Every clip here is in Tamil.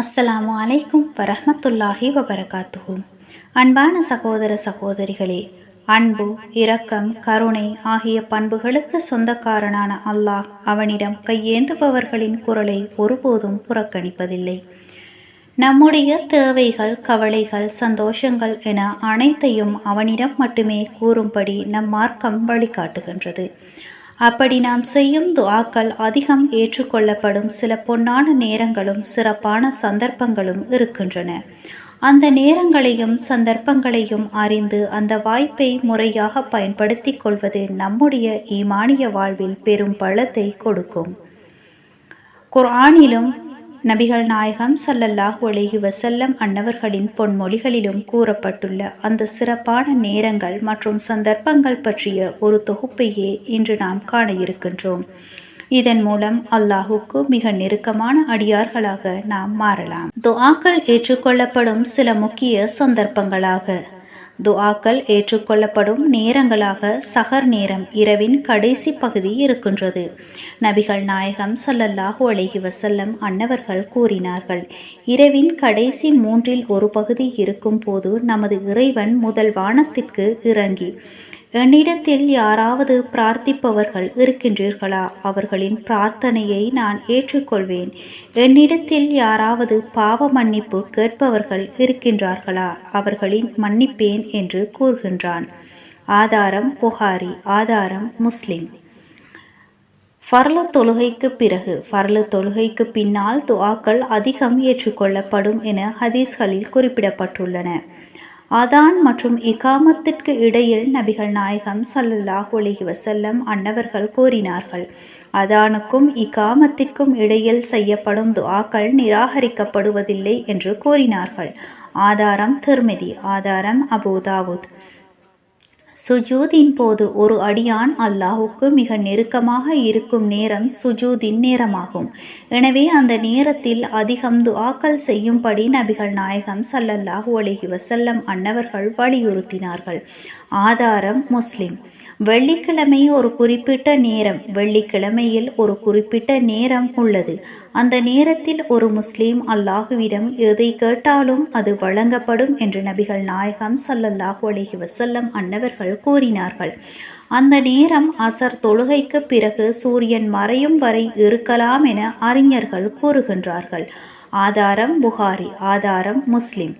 அஸ்ஸலாமு அலைக்கும் வரஹமத்துல்லாஹி வபரகாத்துஹு. அன்பான சகோதர சகோதரிகளே அன்பு இரக்கம் கருணை ஆகிய பண்புகளுக்கு சொந்தக்காரனான அல்லாஹ் அவனிடம் கையேந்துபவர்களின் குரலை ஒருபோதும் புறக்கணிப்பதில்லை. நம்முடைய தேவைகள் கவலைகள் சந்தோஷங்கள் என அனைத்தையும் அவனிடம் மட்டுமே கூறும்படி நம் மார்க்கம் வழிகாட்டுகின்றது. அப்படி நாம் செய்யும் துவாக்கள் அதிகம் ஏற்றுக்கொள்ளப்படும் சில பொன்னான நேரங்களும் சிறப்பான சந்தர்ப்பங்களும் இருக்கின்றன. அந்த நேரங்களையும் சந்தர்ப்பங்களையும் அறிந்து அந்த வாய்ப்பை முறையாக பயன்படுத்திக் கொள்வது நம்முடைய ஈமானிய வாழ்வில் பெரும் பலத்தை கொடுக்கும். குர்ஆனிலும் நபிகள் நாயகம் சல்லல்லாஹ் அலைஹி வசல்லம் அன்னவர்களின் பொன்மொழிகளிலும் கூறப்பட்டுள்ள அந்த சிறப்பான நேரங்கள் மற்றும் சந்தர்ப்பங்கள் பற்றிய ஒரு தொகுப்பையே இன்று நாம் காண இருக்கின்றோம். இதன் மூலம் அல்லாஹுக்கு மிக நெருக்கமான அடியார்களாக நாம் மாறலாம். துஆக்கள் ஏற்றுக்கொள்ளப்படும் சில முக்கிய சந்தர்ப்பங்களாக துஆக்கள் ஏற்றுக்கொள்ளப்படும் நேரங்களாக சஹர் நேரம் இரவின் கடைசி பகுதி இருக்கின்றது. நபிகள் நாயகம் சல்லல்லாஹு அலஹி வசல்லம் அன்னவர்கள் கூறினார்கள் இரவின் கடைசி மூன்றில் ஒரு பகுதி இருக்கும் போது நமது இறைவன் முதல் வானத்திற்கு இறங்கி என்னிடத்தில் யாராவது பிரார்த்திப்பவர்கள் இருக்கின்றீர்களா? அவர்களின் பிரார்த்தனையை நான் ஏற்றுக்கொள்வேன். என்னிடத்தில் யாராவது பாவ மன்னிப்பு கேட்பவர்கள் இருக்கின்றார்களா? அவர்களின் மன்னிப்பேன் என்று கூறுகின்றான். ஆதாரம் புகாரி. ஆதாரம் முஸ்லிம். ஃபர்லு தொழுகைக்கு பிறகு ஃபர்லு தொழுகைக்கு பின்னால் துவாக்கள் அதிகம் ஏற்றுக்கொள்ளப்படும் என ஹதீஸ்களில் குறிப்பிடப்பட்டுள்ளன. அதான் மற்றும் இகாமத்திற்கு இடையில் நபிகள் நாயகம் சல்லல்லாஹ் அலைஹி வசல்லம் அன்னவர்கள் கூறினார்கள் அதானுக்கும் இகாமத்திற்கும் இடையில் செய்யப்படும் துவாக்கள் நிராகரிக்கப்படுவதில்லை என்று கூறினார்கள். ஆதாரம் திருமிதி ஆதாரம் அபுதாவுத் சுஜூதின் போது ஒரு அடியான் அல்லாஹுக்கு மிக நெருக்கமாக இருக்கும் நேரம் சுஜூதின் நேரமாகும். எனவே அந்த நேரத்தில் அதிகம் துஆக்கள் செய்யும்படி நபிகள் நாயகம் சல்லல்லாஹு அலைஹி வசல்லம் அன்னவர்கள் வலியுறுத்தினார்கள். ஆதாரம் முஸ்லிம். வெள்ளிக்கிழமை ஒரு குறிப்பிட்ட நேரம் வெள்ளிக்கிழமையில் ஒரு குறிப்பிட்ட நேரம் உள்ளது. அந்த நேரத்தில் ஒரு முஸ்லீம் அல்லாஹுவிடம் எதை கேட்டாலும் அது வழங்கப்படும் என்று நபிகள் நாயகம் சல்லல்லாஹு அலஹி வசல்லம் அன்னவர்கள் கூறினார்கள். அந்த நேரம் அசர் தொழுகைக்கு பிறகு சூரியன் மறையும் வரை இருக்கலாம் என அறிஞர்கள் கூறுகின்றார்கள். ஆதாரம் புகாரி ஆதாரம் முஸ்லிம்.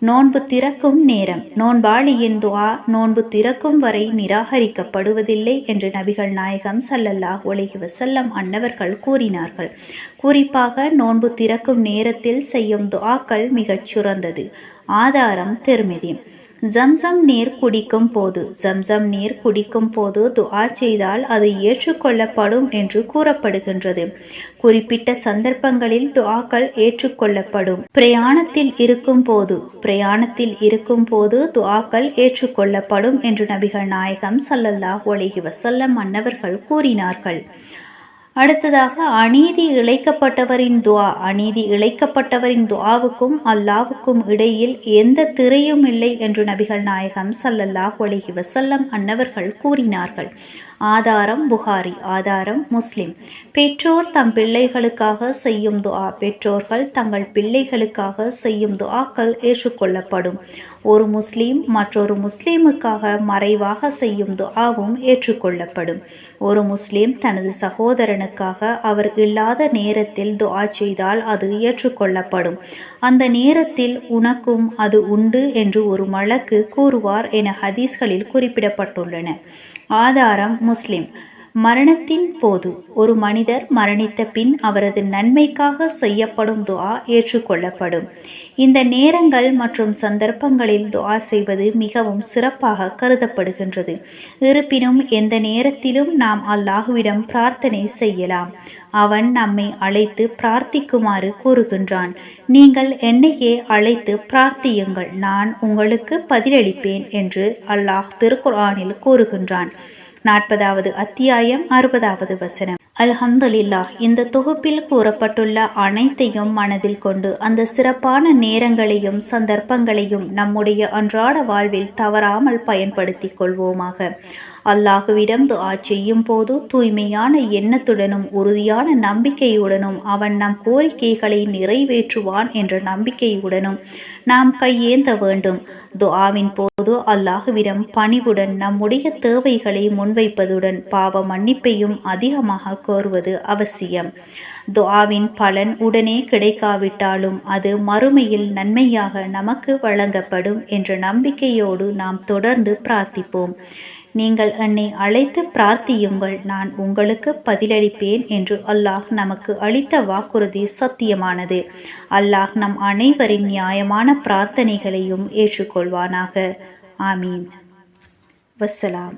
நோன்பு திறக்கும் நேரம். நோன்பாளியின் துவா நோன்பு திறக்கும் வரை நிராகரிக்கப்படுவதில்லை என்று நபிகள் நாயகம் சல்லல்லாஹ் ஒலகி வசல்லம் அன்னவர்கள் கூறினார்கள். குறிப்பாக நோன்பு திறக்கும் நேரத்தில் செய்யும் துவாக்கள் மிகச் சிறந்தது. ஆதாரம் திருமிதி. ஜம்சம் நீர் குடிக்கும் போது ஜம்சம் நீர் குடிக்கும் போது துஆ செய்தால் அது ஏற்றுக்கொள்ளப்படும் என்று கூறப்படுகின்றது. குறிப்பிட்ட சந்தர்ப்பங்களில் துஆக்கள் ஏற்றுக்கொள்ளப்படும். பிரயாணத்தில் இருக்கும் போது பிரயாணத்தில் இருக்கும் போது துஆக்கள் ஏற்றுக்கொள்ளப்படும் என்று நபிகள் நாயகம் சல்லல்லாஹ் அலைஹி வசல்லம் அன்னவர்கள் கூறினார்கள். அடுத்ததாக அநீதி இழைக்கப்பட்டவரின் துவா. அநீதி இழைக்கப்பட்டவரின் துஆவுக்கும் அல்லாவுக்கும் இடையில் எந்த திரையும் இல்லை என்று நபிகள் நாயகம் சல்லல்லாஹ் ஒலிஹி வசல்லம் அன்னவர்கள் கூறினார்கள். ஆதாரம் புகாரி. ஆதாரம் முஸ்லிம். பெற்றோர் தம் பிள்ளைகளுக்காக செய்யும் துஆ பெற்றோர்கள் தங்கள் பிள்ளைகளுக்காக செய்யும் துஆக்கள் ஏற்றுக்கொள்ளப்படும். ஒரு முஸ்லீம் மற்றொரு முஸ்லீமுக்காக மறைவாக செய்யும் துஆவும் ஏற்றுக்கொள்ளப்படும். ஒரு முஸ்லீம் தனது சகோதரனுக்காக அவர் இல்லாத நேரத்தில் துஆ செய்தால் அது ஏற்றுக்கொள்ளப்படும். அந்த நேரத்தில் உனக்கும் அது உண்டு என்று ஒரு மலக்கு கூறுவார் என ஹதீஸ்களில் குறிப்பிடப்பட்டுள்ளன. ஆதாரம் முஸ்லிம். மரணத்தின் போது ஒரு மனிதர் மரணித்த பின் அவரது நன்மைக்காக செய்யப்படும் துஆ ஏற்றுக்கொள்ளப்படும். இந்த நேரங்கள் மற்றும் சந்தர்ப்பங்களில் துஆ செய்வது மிகவும் சிறப்பாக கருதப்படுகின்றது. இருப்பினும் எந்த நேரத்திலும் நாம் அல்லாஹுவிடம் பிரார்த்தனை செய்யலாம். அவன் நம்மை அழைத்து பிரார்த்திக்குமாறு கூறுகின்றான். நீங்கள் என்னையே அழைத்து பிரார்த்தியுங்கள். நான் உங்களுக்கு பதிலளிப்பேன் என்று அல்லாஹ் திருக்குர்ஆனில் கூறுகின்றான். நாற்பதாவது அத்தியாயம் அறுபதாவது வசனம். அல்ஹம்துலில்லா இந்த தொகுப்பில் கூறப்பட்டுள்ள அனைத்தையும் மனதில் கொண்டு அந்த சிறப்பான நேரங்களையும் சந்தர்ப்பங்களையும் நம்முடைய அன்றாட வாழ்வில் தவறாமல் பயன்படுத்திக் கொள்வோமாக. அல்லாஹுவிடம் துஆ செய்யும் போது தூய்மையான எண்ணத்துடனும் உறுதியான நம்பிக்கையுடனும் அவன் நம் கோரிக்கைகளை நிறைவேற்றுவான் என்ற நம்பிக்கையுடனும் நாம் கையேந்த வேண்டும். துஆவின் போது அல்லாஹுவிடம் பணிவுடன் நம்முடைய தேவைகளை முன்வைப்பதுடன் பாவ மன்னிப்பையும் அதிகமாக கோருவது அவசியம். துஆவின் பலன் உடனே கிடைக்காவிட்டாலும் அது மறுமையில் நன்மையாக நமக்கு வழங்கப்படும் என்ற நம்பிக்கையோடு நாம் தொடர்ந்து பிரார்த்திப்போம். நீங்கள் என்னை அழைத்து பிரார்த்தியுங்கள் நான் உங்களுக்கு பதிலளிப்பேன் என்று அல்லாஹ் நமக்கு அளித்த வாக்குறுதி சத்தியமானது. அல்லாஹ் நம் அனைவரின் நியாயமான பிரார்த்தனைகளையும் ஏற்றுக்கொள்வானாக. ஆமீன். வஸ்ஸலாம்.